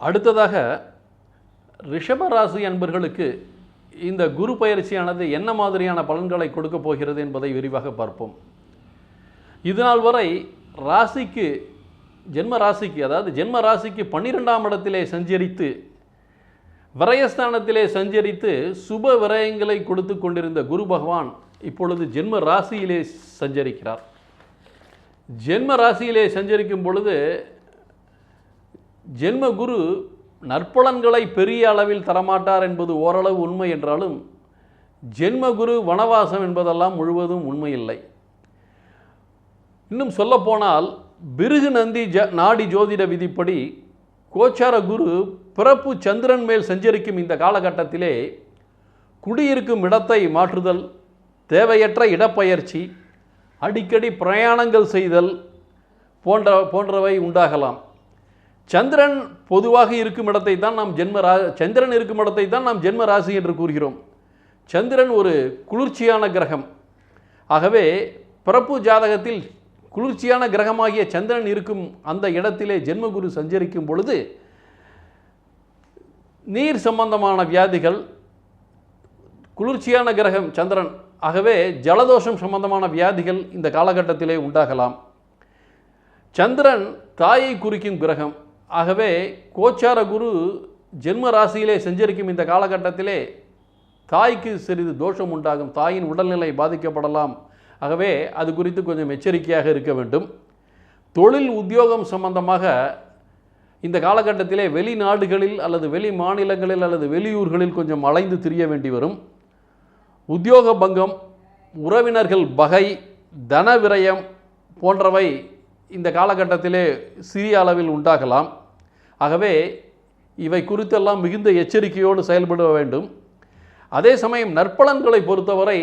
அடுத்ததாக ரிஷபராசி அன்பர்களுக்கு இந்த குரு பயிற்சியானது என்ன மாதிரியான பலன்களை கொடுக்க போகிறது என்பதை விரிவாக பார்ப்போம். இதுநாள் வரை ராசிக்கு ஜென்ம ராசிக்கு அதாவது ஜென்ம ராசிக்கு பன்னிரெண்டாம் இடத்திலே சஞ்சரித்து விரயஸ்தானத்திலே சஞ்சரித்து சுப விரயங்களை கொடுத்து கொண்டிருந்த குரு பகவான் இப்பொழுது ஜென்ம ராசியிலே சஞ்சரிக்கிறார். ஜென்ம ராசியிலே சஞ்சரிக்கும் பொழுது ஜென்ம குரு நற்பலன்களை பெரிய அளவில் தரமாட்டார் என்பது ஓரளவு உண்மை என்றாலும் ஜென்ம குரு வனவாசம் என்பதெல்லாம் முழுவதும் உண்மையில்லை. இன்னும் சொல்லப்போனால் பிருகு நந்தி ஜ நாடி ஜோதிட விதிப்படி கோச்சார குரு பிறப்பு சந்திரன் மேல் சஞ்சரிக்கும் இந்த காலகட்டத்திலே குடியிருக்கும் இடத்தை மாற்றுதல் தேவையற்ற இடப்பெயர்ச்சி அடிக்கடி பிரயாணங்கள் செய்தல் போன்ற போன்றவை உண்டாகலாம். சந்திரன் பொதுவாக இருக்கும் இடத்தை தான் நாம் ஜென்ம ரா சந்திரன் இருக்கும் இடத்தை தான் நாம் ஜென்ம ராசி என்று கூறுகிறோம். சந்திரன் ஒரு குளிர்ச்சியான கிரகம். ஆகவே பிறப்பு ஜாதகத்தில் குளிர்ச்சியான கிரகமாகிய சந்திரன் இருக்கும் அந்த இடத்திலே ஜென்மகுரு சஞ்சரிக்கும் பொழுது நீர் சம்பந்தமான வியாதிகள் குளிர்ச்சியான கிரகம் சந்திரன் ஆகவே ஜலதோஷம் சம்பந்தமான வியாதிகள் இந்த காலகட்டத்திலே உண்டாகலாம். சந்திரன் தாயை குறிக்கும் கிரகம். ஆகவே கோச்சார குரு ஜென்ம ராசியிலே செஞ்சிருக்கும் இந்த காலகட்டத்திலே தாய்க்கு சிறிது தோஷம் உண்டாகும். தாயின் உடல்நிலை பாதிக்கப்படலாம். ஆகவே அது குறித்து கொஞ்சம் எச்சரிக்கையாக இருக்க வேண்டும். தொழில் உத்தியோகம் சம்பந்தமாக இந்த காலகட்டத்திலே வெளிநாடுகளில் அல்லது வெளி மாநிலங்களில் அல்லது வெளியூர்களில் கொஞ்சம் அலைந்து திரிய வேண்டி வரும். உத்தியோக பங்கம் உறவினர்கள் பகை தன விரயம் போன்றவை இந்த காலகட்டத்திலே சிறிய அளவில் உண்டாகலாம். ஆகவே இவை குறித்தெல்லாம் மிகுந்த எச்சரிக்கையோடு செயல்பட வேண்டும். அதே சமயம் நற்பலன்களை பொறுத்தவரை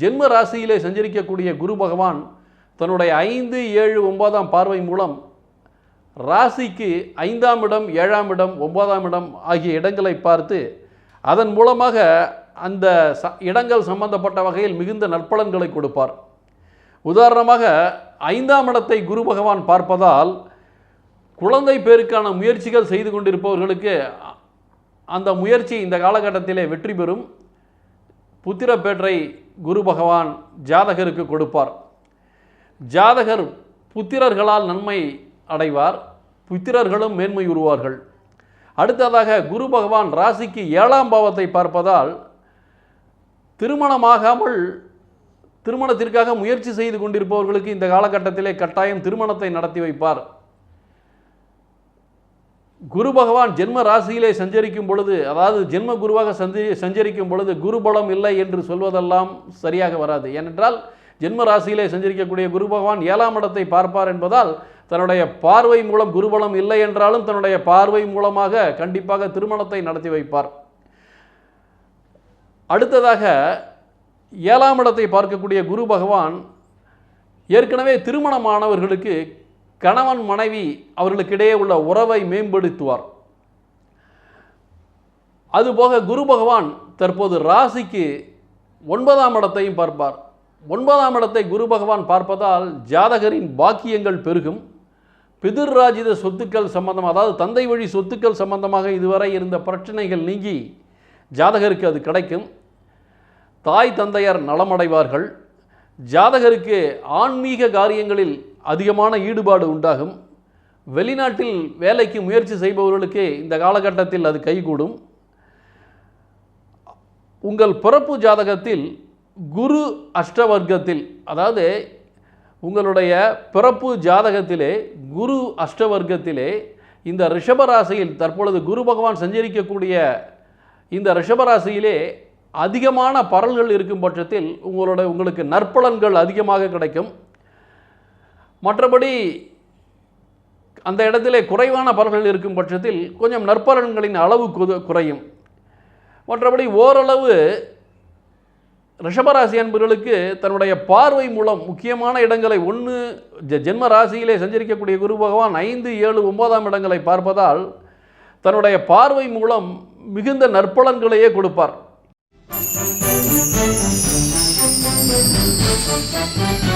ஜென்ம ராசியிலே சஞ்சரிக்கக்கூடிய குரு பகவான் தன்னுடைய ஐந்து ஏழு ஒன்பதாம் பார்வை மூலம் ராசிக்கு ஐந்தாம் இடம் ஏழாம் இடம் ஒன்பதாம் இடம் ஆகிய இடங்களை பார்த்து அதன் மூலமாக அந்த ச இடங்கள் சம்பந்தப்பட்ட வகையில் மிகுந்த நற்பலன்களை கொடுப்பார். உதாரணமாக ஐந்தாம் இடத்தை குரு பகவான் பார்ப்பதால் குழந்தை பேருக்கான முயற்சிகள் செய்து கொண்டிருப்பவர்களுக்கு அந்த முயற்சி இந்த காலகட்டத்திலே வெற்றி பெறும். புத்திரப்பேற்றை குரு பகவான் ஜாதகருக்கு கொடுப்பார். ஜாதகர் புத்திரர்களால் நன்மை அடைவார். புத்திரர்களும் மேன்மை உருவார்கள். அடுத்ததாக குரு பகவான் ராசிக்கு ஏழாம் பாவத்தை பார்ப்பதால் திருமணமாகாமல் திருமணத்திற்காக முயற்சி செய்து கொண்டிருப்பவர்களுக்கு இந்த காலகட்டத்திலே கட்டாயம் திருமணத்தை நடத்தி வைப்பார். குரு பகவான் ஜென்ம ராசியிலே சஞ்சரிக்கும் பொழுது அதாவது ஜென்ம குருவாக சந்தி சஞ்சரிக்கும் பொழுது குருபலம் இல்லை என்று சொல்வதெல்லாம் சரியாக வராது. ஏனென்றால் ஜென்ம ராசியிலே சஞ்சரிக்கக்கூடிய குரு பகவான் ஏழாம் இடத்தை பார்ப்பார் என்பதால் தன்னுடைய பார்வை மூலம் குருபலம் இல்லை என்றாலும் தன்னுடைய பார்வை மூலமாக கண்டிப்பாக திருமணத்தை நடத்தி வைப்பார். அடுத்ததாக ஏழாம் இடத்தை பார்க்கக்கூடிய குரு பகவான் ஏற்கனவே திருமணமானவர்களுக்கு கணவன் மனைவி அவர்களுக்கிடையே உள்ள உறவை மேம்படுத்துவார். அதுபோக குரு பகவான் தற்போது ராசிக்கு ஒன்பதாம் இடத்தையும் பார்ப்பார். ஒன்பதாம் இடத்தை குரு பகவான் பார்ப்பதால் ஜாதகரின் பாக்கியங்கள் பெருகும். பிதிர்ராஜித சொத்துக்கள் சம்பந்தம் அதாவது தந்தை வழி சொத்துக்கள் சம்பந்தமாக இதுவரை இருந்த பிரச்சனைகள் நீங்கி ஜாதகருக்கு அது கிடைக்கும். தாய் தந்தையர் நலமடைவார்கள். ஜாதகருக்கு ஆன்மீக காரியங்களில் அதிகமான ஈடுபாடு உண்டாகும். வெளிநாட்டில் வேலைக்கு முயற்சி செய்பவர்களுக்கு இந்த காலகட்டத்தில் அது கைகூடும். உங்கள் பிறப்பு ஜாதகத்தில் குரு அஷ்டவர்க்கத்தில் அதாவது உங்களுடைய பிறப்பு ஜாதகத்திலே குரு அஷ்டவர்க்கத்திலே இந்த ரிஷபராசியில் தற்பொழுது குரு பகவான் சஞ்சரிக்கக்கூடிய இந்த ரிஷபராசியிலே அதிகமான பரல்கள் இருக்கும் பட்சத்தில் உங்களோட உங்களுக்கு நற்பலன்கள் அதிகமாக கிடைக்கும். மற்றபடி அந்த இடத்திலே குறைவான பலன்கள் இருக்கும் பட்சத்தில் கொஞ்சம் நற்பலன்களின் அளவு குறையும். மற்றபடி ஓரளவு ரிஷபராசி அன்பர்களுக்கு தன்னுடைய பார்வை மூலம் முக்கியமான இடங்களை ஒன்று ஜென்ம ராசியிலே சஞ்சரிக்கக்கூடிய குரு பகவான் ஐந்து ஏழு ஒன்பதாம் இடங்களை பார்ப்பதால் தன்னுடைய பார்வை மூலம் மிகுந்த நற்பலன்களையே கொடுப்பார். Thank you.